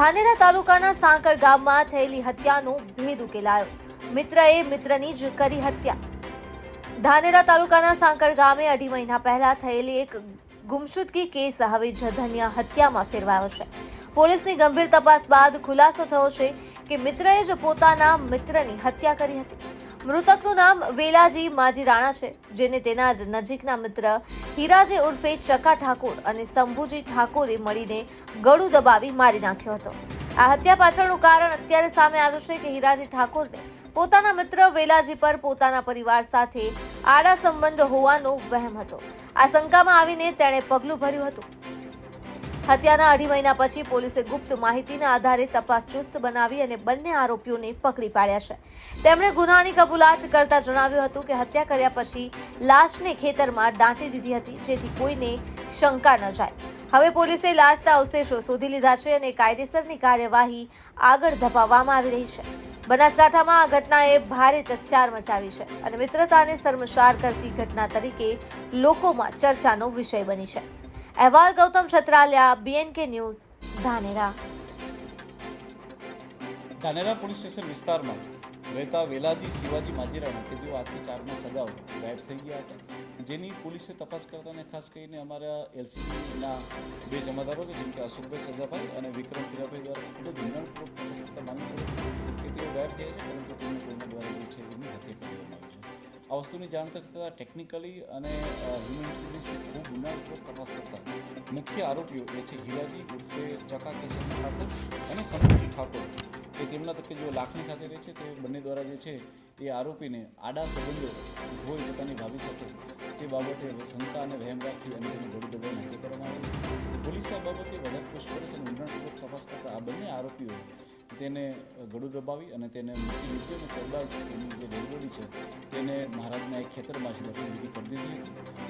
ધાનેરા તાલુકાના સાંકળ ગામમાં થયેલી હત્યાનો ભેદ ઉકેલાયો. મિત્રએ મિત્રની જ કરી હત્યા. ધાનેરા તાલુકાના સાંકળ ગામે અઢી મહિના પહેલા થયેલી એક ગુમશુદગી કેસ હવે જધન્ય હત્યામાં ફેરવાયો છે. પોલીસની ગંભીર તપાસ બાદ ખુલાસો થયો છે કે મિત્રએ જ પોતાના મિત્રની હત્યા કરી હતી. મૃતકનું નામ વેલાજી માજી રાણા છે, જેને તેના જ નજીકના મિત્ર હીરાજી ઉર્ફે ચકા ઠાકોર અને શંભુજી ઠાકોરે મળીને ગળું દબાવી મારી નાખ્યો હતો. આ હત્યા પાછળનું કારણ અત્યારે સામે આવ્યું છે કે હીરાજી ઠાકોરને પોતાના મિત્ર વેલાજી પર પોતાના પરિવાર સાથે આડા સંબંધ હોવાનો વહેમ હતો. આ શંકામાં આવીને તેણે પગલું ભર્યું હતું. હત્યાના અઢી મહિના પછી પોલીસે ગુપ્ત માહિતીના આધારે તપાસ ચુસ્ત બનાવી અને બંને આરોપીઓને પકડી પાડ્યા છે. તેમણે ગુનાની કબૂલાત કરતા જણાવ્યું હતું કે હત્યા કર્યા પછી લાશને ખેતરમાં દાંટી દીધી હતી, જેથી કોઈને શંકા ન જાય. હવે પોલીસે લાશના અવશેષો શોધી લીધા છે અને કાયદેસરની કાર્યવાહી આગળ ધપાવવામાં આવી રહી છે. બનાસકાંઠામાં આ ઘટનાએ ભારે ચકચાર મચાવી છે અને મિત્રતાને શર્મસાર કરતી ઘટના તરીકે લોકોમાં ચર્ચાનો વિષય બની છે. અહેવાલ Gautam Chhatraliya BNK news Dhanera. Dhanera police station વિસ્તારમાં રહેતા વેલાજી, શિવાજી માજીરાણા કે જેઓ આજથી ચારમાં માસ ગાયબ થઈ ગયા હતા. જેની પોલીસે તપાસ કરતા અને ખાસ કરીને અમારા એલસીબીના બે જમાદારો કે જેમ કે અશોકભાઈ સજાભાઈ અને વિક્રમ પીરાભાઈ દ્વારા ખૂબ જ ઊંડાણપૂર્વક તપાસ કરતા માની કે તેઓ ગાયબ થયા છે, પરંતુ તેમને કોઈના દ્વારા જે છે એમની હત્યા કરવામાં આવી છે. આ વસ્તુની જાણ થતાં ટેકનિકલી અને હ્યુમન ઇન્ટેલિજન્સની ઊંડાણપૂર્વક તપાસ કરતા મુખ્ય આરોપીઓ એ છે હીરાજી ઉર્ફે ચકા કિશન ઠાકોર અને સંતોષ ઠાકોર. કે તેમના તકે જેઓ લાખણી ખાતે રહે છે, તે બંને દ્વારા જે છે, એ આરોપીને આડા સંબંધો હોય પોતાની ભાભી સાથે તે બાબતે શંકા અને વહેમ રાખી અને તેની ઘોડી દબાઈને હત્યા કરવામાં આવી. પોલીસે આ બાબતે વધારે પૂછપરછ અને ઊંડાણપૂર્વક તપાસ કરતા આ બંને આરોપીઓ તેને ગળું દબાવી અને તેને મૂકી દીધું અને ત્યારબાદ એની જે ડેડબોડી છે, તેને મહારાજના એક ખેતરમાં જ દફનવિધિ કરી દીધી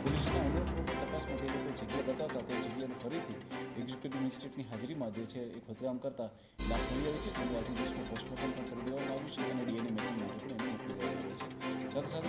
પોલીસના ઊંડાણપૂર્વક તપાસમાં તે લોકોએ જગ્યા બતાવતા તે જગ્યાને ફરીથી એક્ઝિક્યુટિવ મેજિસ્ટ્રેટની હાજરીમાં જે છે, એ ખોદકામ કરતા લાશ મળી આવી છે. તેનું આજે દિવસમાં પોસ્ટમોર્ટમ પણ કરી દેવામાં આવ્યું છે અને ડીએનએ મેચિંગ માટે પણ એને મોકલી દેવામાં આવ્યું છે. સાથે સાથે